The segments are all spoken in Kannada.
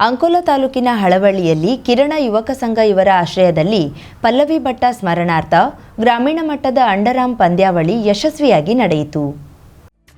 ಅಂಕೋಲ ತಾಲೂಕಿನ ಹಳವಳ್ಳಿಯಲ್ಲಿ ಕಿರಣ ಯುವಕ ಸಂಘ ಇವರ ಆಶ್ರಯದಲ್ಲಿ ಪಲ್ಲವಿ ಭಟ್ಟ ಸ್ಮರಣಾರ್ಥ ಗ್ರಾಮೀಣ ಮಟ್ಟದ ಅಂಡರಾಮ್ ಪಂದ್ಯಾವಳಿ ಯಶಸ್ವಿಯಾಗಿ ನಡೆಯಿತು.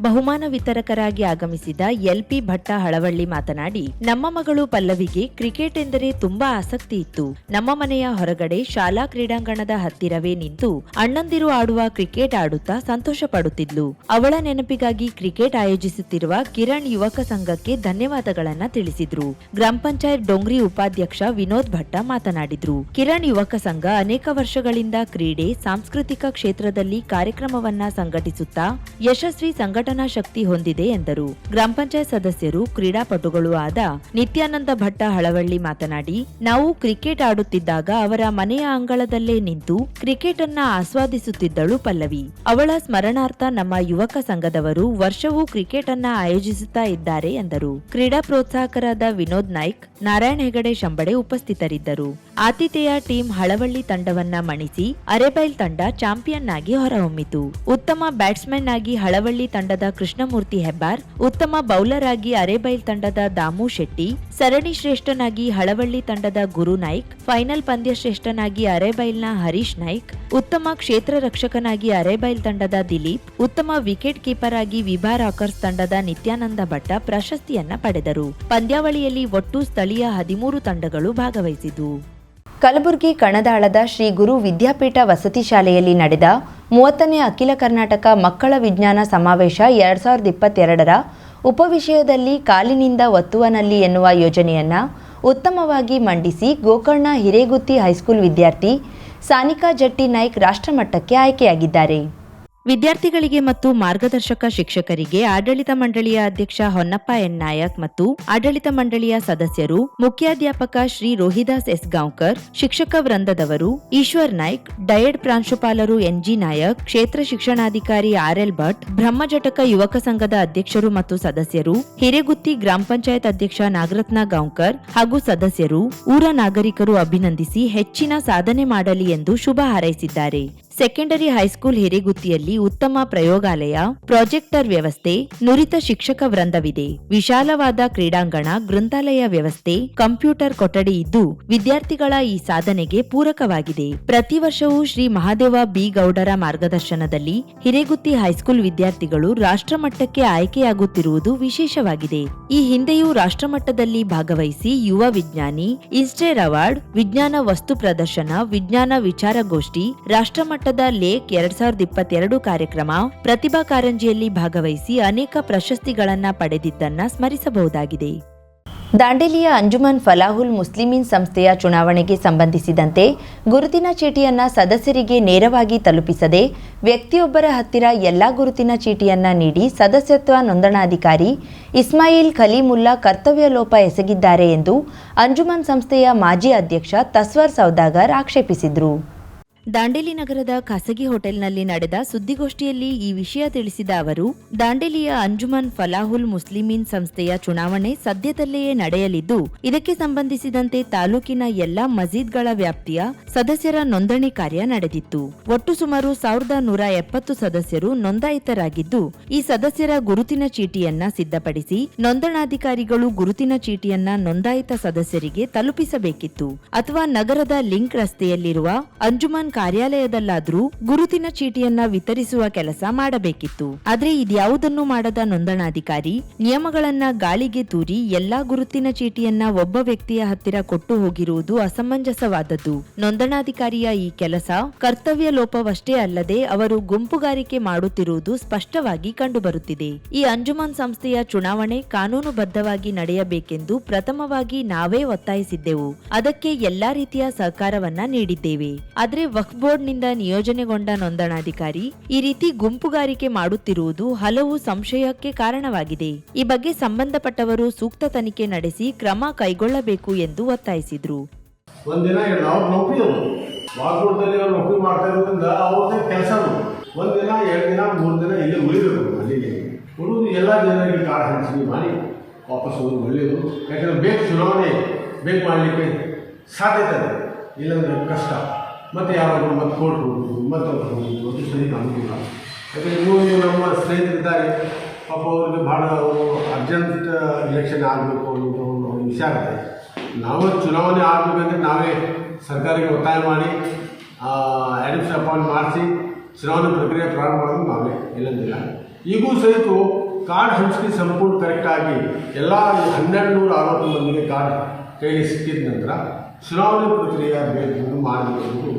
ಬಹುಮಾನ ವಿತರಕರಾಗಿ ಆಗಮಿಸಿದ ಎಲ್ಪಿ ಭಟ್ಟ ಹಳವಳ್ಳಿ ಮಾತನಾಡಿ, ನಮ್ಮ ಮಗಳು ಪಲ್ಲವಿಗೆ ಕ್ರಿಕೆಟ್ ಎಂದರೆ ತುಂಬಾ ಆಸಕ್ತಿ ಇತ್ತು. ನಮ್ಮ ಮನೆಯ ಹೊರಗಡೆ ಶಾಲಾ ಕ್ರೀಡಾಂಗಣದ ಹತ್ತಿರವೇ ನಿಂತು ಅಣ್ಣಂದಿರು ಆಡುವ ಕ್ರಿಕೆಟ್ ಆಡುತ್ತಾ ಸಂತೋಷ ಪಡುತ್ತಿದ್ಲು. ಅವಳ ನೆನಪಿಗಾಗಿ ಕ್ರಿಕೆಟ್ ಆಯೋಜಿಸುತ್ತಿರುವ ಕಿರಣ್ ಯುವಕ ಸಂಘಕ್ಕೆ ಧನ್ಯವಾದಗಳನ್ನ ತಿಳಿಸಿದ್ರು. ಗ್ರಾಮ ಪಂಚಾಯತ್ ಡೊಂಗ್ರಿ ಉಪಾಧ್ಯಕ್ಷ ವಿನೋದ್ ಭಟ್ಟ ಮಾತನಾಡಿದ್ರು. ಕಿರಣ್ ಯುವಕ ಸಂಘ ಅನೇಕ ವರ್ಷಗಳಿಂದ ಕ್ರೀಡೆ, ಸಾಂಸ್ಕೃತಿಕ ಕ್ಷೇತ್ರದಲ್ಲಿ ಕಾರ್ಯಕ್ರಮವನ್ನ ಸಂಘಟಿಸುತ್ತಾ, ಯಶಸ್ವಿ ಸಂಘಟನಾ ಶಕ್ತಿ ಹೊಂದಿದೆ ಎಂದರು. ಗ್ರಾಮ ಪಂಚಾಯತ್ ಸದಸ್ಯರು, ಕ್ರೀಡಾಪಟುಗಳು ಆದ ನಿತ್ಯಾನಂದ ಭಟ್ಟ ಹಳವಳ್ಳಿ ಮಾತನಾಡಿ, ನಾವು ಕ್ರಿಕೆಟ್ ಆಡುತ್ತಿದ್ದಾಗ ಅವರ ಮನೆಯ ಅಂಗಳದಲ್ಲೇ ನಿಂತು ಕ್ರಿಕೆಟ್ ಅನ್ನ ಆಸ್ವಾದಿಸುತ್ತಿದ್ದಳು ಪಲ್ಲವಿ. ಅವಳ ಸ್ಮರಣಾರ್ಥ ನಮ್ಮ ಯುವಕ ಸಂಘದವರು ವರ್ಷವೂ ಕ್ರಿಕೆಟ್ ಅನ್ನ ಆಯೋಜಿಸುತ್ತಾ ಇದ್ದಾರೆ ಎಂದರು. ಕ್ರೀಡಾ ಪ್ರೋತ್ಸಾಹಕರಾದ ವಿನೋದ್ ನಾಯ್ಕ್, ನಾರಾಯಣ ಹೆಗಡೆ ಶಂಬಡೆ ಉಪಸ್ಥಿತರಿದ್ದರು. ಆತಿಥೇಯ ಟೀಮ್ ಹಳವಳ್ಳಿ ತಂಡವನ್ನ ಮಣಿಸಿ, ಅರೆಬೈಲ್ ತಂಡ ಚಾಂಪಿಯನ್ ಆಗಿ ಹೊರಹೊಮ್ಮಿತು. ಉತ್ತಮ ಬ್ಯಾಟ್ಸ್ಮನ್ ಆಗಿ ಹಳವಳ್ಳಿ ತಂಡದ ಕೃಷ್ಣಮೂರ್ತಿ ಹೆಬ್ಬಾರ್, ಉತ್ತಮ ಬೌಲರ್ ಆಗಿ ಅರೆಬೈಲ್ ತಂಡದ ದಾಮು ಶೆಟ್ಟಿ, ಸರಣಿ ಶ್ರೇಷ್ಠನಾಗಿ ಹಳವಳ್ಳಿ ತಂಡದ ಗುರು ನಾಯ್ಕ್, ಫೈನಲ್ ಪಂದ್ಯ ಶ್ರೇಷ್ಠನಾಗಿ ಅರೆಬೈಲ್ನ ಹರೀಶ್ ನಾಯ್ಕ್, ಉತ್ತಮ ಕ್ಷೇತ್ರ ರಕ್ಷಕನಾಗಿ ಅರೆಬೈಲ್ ತಂಡದ ದಿಲೀಪ್, ಉತ್ತಮ ವಿಕೆಟ್ ಕೀಪರ್ ಆಗಿ ವಿಭಾ ರಾಕರ್ಸ್ ತಂಡದ ನಿತ್ಯಾನಂದ ಭಟ್ಟ ಪ್ರಶಸ್ತಿಯನ್ನ ಪಡೆದರು. ಪಂದ್ಯಾವಳಿಯಲ್ಲಿ ಒಟ್ಟು ಸ್ಥಳೀಯ ಹದಿಮೂರು ತಂಡಗಳು ಭಾಗವಹಿಸಿದ್ವು ಕಲಬುರಗಿ ಕಣದಾಳದ ಶ್ರೀ ಗುರು ವಿದ್ಯಾಪೀಠ ವಸತಿ ಶಾಲೆಯಲ್ಲಿ ನಡೆದ ಮೂವತ್ತನೇ ಅಖಿಲ ಕರ್ನಾಟಕ ಮಕ್ಕಳ ವಿಜ್ಞಾನ ಸಮಾವೇಶ ಎರಡ್ ಸಾವಿರದ ಇಪ್ಪತ್ತೆರಡರ ಉಪವಿಷಯದಲ್ಲಿ ಕಾಲಿನಿಂದ ಒತ್ತುವನಲ್ಲಿ ಎನ್ನುವ ಯೋಜನೆಯನ್ನ ಉತ್ತಮವಾಗಿ ಮಂಡಿಸಿ ಗೋಕರ್ಣ ಹಿರೇಗುತ್ತಿ ಹೈಸ್ಕೂಲ್ ವಿದ್ಯಾರ್ಥಿ ಸಾನಿಕಾ ಜಟ್ಟಿ ನಾಯ್ಕ್ ರಾಷ್ಟ್ರಮಟ್ಟಕ್ಕೆ ಆಯ್ಕೆಯಾಗಿದ್ದಾರೆ. ವಿದ್ಯಾರ್ಥಿಗಳಿಗೆ ಮತ್ತು ಮಾರ್ಗದರ್ಶಕ ಶಿಕ್ಷಕರಿಗೆ ಆಡಳಿತ ಮಂಡಳಿಯ ಅಧ್ಯಕ್ಷ ಹೊನ್ನಪ್ಪ ಎನ್. ನಾಯಕ್ ಮತ್ತು ಆಡಳಿತ ಮಂಡಳಿಯ ಸದಸ್ಯರು, ಮುಖ್ಯಾಧ್ಯಾಪಕ ಶ್ರೀ ರೋಹಿದಾಸ್ ಎಸ್. ಗಾಂವ್ಕರ್, ಶಿಕ್ಷಕ ವೃಂದದವರು, ಈಶ್ವರ್ ನಾಯ್ಕ್, ಡಯಡ್ ಪ್ರಾಂಶುಪಾಲರು ಎನ್ಜಿ ನಾಯಕ್, ಕ್ಷೇತ್ರ ಶಿಕ್ಷಣಾಧಿಕಾರಿ ಆರ್ಎಲ್ ಭಟ್ ಬ್ರಹ್ಮಜಟಕ ಯುವಕ ಸಂಘದ ಅಧ್ಯಕ್ಷರು ಮತ್ತು ಸದಸ್ಯರು, ಹಿರೇಗುತ್ತಿ ಗ್ರಾಮ ಪಂಚಾಯತ್ ಅಧ್ಯಕ್ಷ ನಾಗರತ್ನ ಗಾಂವ್ಕರ್ ಹಾಗೂ ಸದಸ್ಯರು, ಊರ ನಾಗರಿಕರು ಅಭಿನಂದಿಸಿ ಹೆಚ್ಚಿನ ಸಾಧನೆ ಮಾಡಲಿ ಎಂದು ಶುಭ ಹಾರೈಸಿದ್ದಾರೆ. ಸೆಕೆಂಡರಿ ಹೈಸ್ಕೂಲ್ ಹಿರೇಗುತ್ತಿಯಲ್ಲಿ ಉತ್ತಮ ಪ್ರಯೋಗಾಲಯ, ಪ್ರಾಜೆಕ್ಟರ್ ವ್ಯವಸ್ಥೆ, ನುರಿತ ಶಿಕ್ಷಕ ವೃಂದವಿದೆ. ವಿಶಾಲವಾದ ಕ್ರೀಡಾಂಗಣ, ಗ್ರಂಥಾಲಯ ವ್ಯವಸ್ಥೆ, ಕಂಪ್ಯೂಟರ್ ಕೊಠಡಿ ಇದ್ದು ವಿದ್ಯಾರ್ಥಿಗಳ ಈ ಸಾಧನೆಗೆ ಪೂರಕವಾಗಿದೆ. ಪ್ರತಿ ವರ್ಷವೂ ಶ್ರೀ ಮಹಾದೇವ ಬಿ. ಗೌಡರ ಮಾರ್ಗದರ್ಶನದಲ್ಲಿ ಹಿರೇಗುತ್ತಿ ಹೈಸ್ಕೂಲ್ ವಿದ್ಯಾರ್ಥಿಗಳು ರಾಷ್ಟ್ರಮಟ್ಟಕ್ಕೆ ಆಯ್ಕೆಯಾಗುತ್ತಿರುವುದು ವಿಶೇಷವಾಗಿದೆ. ಈ ಹಿಂದೆಯೂ ರಾಷ್ಟ್ರಮಟ್ಟದಲ್ಲಿ ಭಾಗವಹಿಸಿ ಯುವ ವಿಜ್ಞಾನಿ ಇನ್ಸ್ಟೇರ್ ಅವಾರ್ಡ್, ವಿಜ್ಞಾನ ವಸ್ತು ಪ್ರದರ್ಶನ, ವಿಜ್ಞಾನ ವಿಚಾರಗೋಷ್ಠಿ ರಾಷ್ಟ್ರಮಟ್ಟದ ಲೇಕ್ ಎರಡ್ ಸಾವಿರದ ಇಪ್ಪತ್ತೆರಡು ಕಾರ್ಯಕ್ರಮ ಪ್ರತಿಭಾ ಕಾರಂಜಿಯಲ್ಲಿ ಭಾಗವಹಿಸಿ ಅನೇಕ ಪ್ರಶಸ್ತಿಗಳನ್ನ ಪಡೆದಿದ್ದನ್ನ ಸ್ಮರಿಸಬಹುದಾಗಿದೆ. ದಾಂಡೇಲಿಯ ಅಂಜುಮನ್ ಫಲಾಹುಲ್ ಮುಸ್ಲಿಮೀನ್ ಸಂಸ್ಥೆಯ ಚುನಾವಣೆಗೆ ಸಂಬಂಧಿಸಿದಂತೆ ಗುರುತಿನ ಚೀಟಿಯನ್ನ ಸದಸ್ಯರಿಗೆ ನೇರವಾಗಿ ತಲುಪಿಸದೆ ವ್ಯಕ್ತಿಯೊಬ್ಬರ ಹತ್ತಿರ ಎಲ್ಲಾ ಗುರುತಿನ ಚೀಟಿಯನ್ನ ನೀಡಿ ಸದಸ್ಯತ್ವ ನೋಂದಣಾಧಿಕಾರಿ ಇಸ್ಮಾಯಿಲ್ ಖಲೀಮುಲ್ಲಾ ಕರ್ತವ್ಯ ಲೋಪ ಎಸಗಿದ್ದಾರೆ ಎಂದು ಅಂಜುಮನ್ ಸಂಸ್ಥೆಯ ಮಾಜಿ ಅಧ್ಯಕ್ಷ ತಸ್ವರ್ ಸೌದಾಗರ್ ಆಕ್ಷೇಪಿಸಿದ್ರು. ದಾಂಡೇಲಿ ನಗರದ ಖಾಸಗಿ ಹೋಟೆಲ್ನಲ್ಲಿ ನಡೆದ ಸುದ್ದಿಗೋಷ್ಠಿಯಲ್ಲಿ ಈ ವಿಷಯ ತಿಳಿಸಿದ ಅವರು, ದಾಂಡೇಲಿಯ ಅಂಜುಮನ್ ಫಲಾಹುಲ್ ಮುಸ್ಲಿಮೀನ್ ಸಂಸ್ಥೆಯ ಚುನಾವಣೆ ಸದ್ಯದಲ್ಲೇ ನಡೆಯಲಿದ್ದು, ಇದಕ್ಕೆ ಸಂಬಂಧಿಸಿದಂತೆ ತಾಲೂಕಿನ ಎಲ್ಲಾ ಮಸೀದ್ಗಳ ವ್ಯಾಪ್ತಿಯ ಸದಸ್ಯರ ನೋಂದಣಿ ಕಾರ್ಯ ನಡೆದಿತ್ತು. ಒಟ್ಟು ಸುಮಾರು ಸಾವಿರದ ನೂರ ಎಪ್ಪತ್ತು ಸದಸ್ಯರು ನೋಂದಾಯಿತರಾಗಿದ್ದು, ಈ ಸದಸ್ಯರ ಗುರುತಿನ ಚೀಟಿಯನ್ನ ಸಿದ್ಧಪಡಿಸಿ ನೋಂದಣಾಧಿಕಾರಿಗಳು ಗುರುತಿನ ಚೀಟಿಯನ್ನ ನೋಂದಾಯಿತ ಸದಸ್ಯರಿಗೆ ತಲುಪಿಸಬೇಕಿತ್ತು. ಅಥವಾ ನಗರದ ಲಿಂಕ್ ರಸ್ತೆಯಲ್ಲಿರುವ ಅಂಜುಮನ್ ಕಾರ್ಯಾಲಯದಲ್ಲಾದ್ರೂ ಗುರುತಿನ ಚೀಟಿಯನ್ನ ವಿತರಿಸುವ ಕೆಲಸ ಮಾಡಬೇಕಿತ್ತು. ಆದ್ರೆ ಇದ್ಯಾವುದನ್ನು ಮಾಡದ ನೋಂದಣಾಧಿಕಾರಿ, ನಿಯಮಗಳನ್ನ ಗಾಳಿಗೆ ತೂರಿ ಎಲ್ಲಾ ಗುರುತಿನ ಚೀಟಿಯನ್ನ ಒಬ್ಬ ವ್ಯಕ್ತಿಯ ಹತ್ತಿರ ಕೊಟ್ಟು ಹೋಗಿರುವುದು ಅಸಮಂಜಸವಾದದ್ದು. ನೋಂದಣಾಧಿಕಾರಿಯ ಈ ಕೆಲಸ ಕರ್ತವ್ಯ ಲೋಪವಷ್ಟೇ ಅಲ್ಲದೆ ಅವರು ಗುಂಪುಗಾರಿಕೆ ಮಾಡುತ್ತಿರುವುದು ಸ್ಪಷ್ಟವಾಗಿ ಕಂಡುಬರುತ್ತಿದೆ. ಈ ಅಂಜುಮನ್ ಸಂಸ್ಥೆಯ ಚುನಾವಣೆ ಕಾನೂನುಬದ್ಧವಾಗಿ ನಡೆಯಬೇಕೆಂದು ಪ್ರಥಮವಾಗಿ ನಾವೇ ಒತ್ತಾಯಿಸಿದ್ದೆವು. ಅದಕ್ಕೆ ಎಲ್ಲಾ ರೀತಿಯ ಸಹಕಾರವನ್ನ ನೀಡಿದ್ದೇವೆ. ಆದ್ರೆ ವಕ್ಫ್ ಬೋರ್ಡ್ನಿಂದ ನಿಯೋಜನೆಗೊಂಡ ನೋಂದಣಾಧಿಕಾರಿ ಈ ರೀತಿ ಗುಂಪುಗಾರಿಕೆ ಮಾಡುತ್ತಿರುವುದು ಹಲವು ಸಂಶಯಕ್ಕೆ ಕಾರಣವಾಗಿದೆ. ಈ ಬಗ್ಗೆ ಸಂಬಂಧಪಟ್ಟವರು ಸೂಕ್ತ ತನಿಖೆ ನಡೆಸಿ ಕ್ರಮ ಕೈಗೊಳ್ಳಬೇಕು ಎಂದು ಒತ್ತಾಯಿಸಿದ್ರು. ವಾಪಸ್ ಹೋಗಿ ಒಳ್ಳೆಯದು ಬೇಕು ಚುನಾವಣೆ ಬೇಕು ಮಾಡಲಿಕ್ಕೆ ಸಾಧ್ಯತೆ ಕಷ್ಟ. ಮತ್ತು ಯಾರಾದರೂ ಮತ್ತೆ ಕೋರ್ಟ್ ಹೋಗೋದು ಮತ್ತೆ ಅವ್ರು ಹೋಗೋದು ಅದು ಸರಿ ನಮಗಿಲ್ಲ. ಯಾಕಂದರೆ ಇನ್ನೂ ನಮ್ಮ ಸ್ನೇಹಿತರಿದ್ದಾರೆ. ಪಾಪ ಅವ್ರಿಗೆ ಭಾಳ ಅರ್ಜೆಂಟ್ ಇಲೆಕ್ಷನ್ ಆಗಬೇಕು ಅನ್ನೋದು ಒಂದು ವಿಷಯ ಆಗುತ್ತೆ. ನಾವು ಚುನಾವಣೆ ಆಗಬೇಕಂದ್ರೆ ನಾವೇ ಸರ್ಕಾರಕ್ಕೆ ಒತ್ತಾಯ ಮಾಡಿ ಆ್ಯಡಿಮ್ಸ್ ಅಪಾಯಿಂಟ್ ಮಾಡಿಸಿ, ಚುನಾವಣೆ ಪ್ರಕ್ರಿಯೆ ಪ್ರಾರಂಭ ಮಾಡೋದು ನಾವೇ, ಇಲ್ಲಂದಿಲ್ಲ. ಈಗೂ ಸಹಿತ ಕಾರ್ಡ್ ಹಂಚಿಕೆ ಸಂಪೂರ್ಣ ಕರೆಕ್ಟಾಗಿ ಎಲ್ಲ ಹನ್ನೆರಡು ನೂರ ಅರವತ್ತು ಮಂದಿಗೆ ಕಾರ್ಡ್ ಕೈಗೆ ಸಿಕ್ಕಿದ ನಂತರ ಚುನಾವಣೆ ಪ್ರಕ್ರಿಯೆ ಭೇಟಿಯನ್ನು ಮಾಡಿ ಎಂದು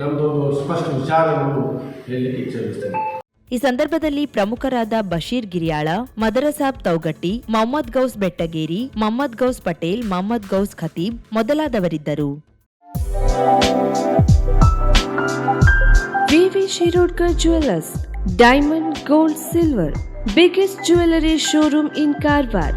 ನಮ್ಮದೊಂದು ಸ್ಪಷ್ಟ ವಿಚಾರವನ್ನು ಹೇಳಲಿಕ್ಕೆ ಇಚ್ಛಿಸುತ್ತೇನೆ ಈ ಸಂದರ್ಭದಲ್ಲಿ ಪ್ರಮುಖರಾದ Basheer ಗಿರಿಯಾಳ ಮದರಸಾಬ್ Taugatti Mohammed Gous Bettageri Mohammed Gous Patel Mohammed Gous Khatib ಮೊದಲಾದವರಿದ್ದರು. V V Shirodkar jewellers diamond gold silver biggest jewellery showroom in Karwar.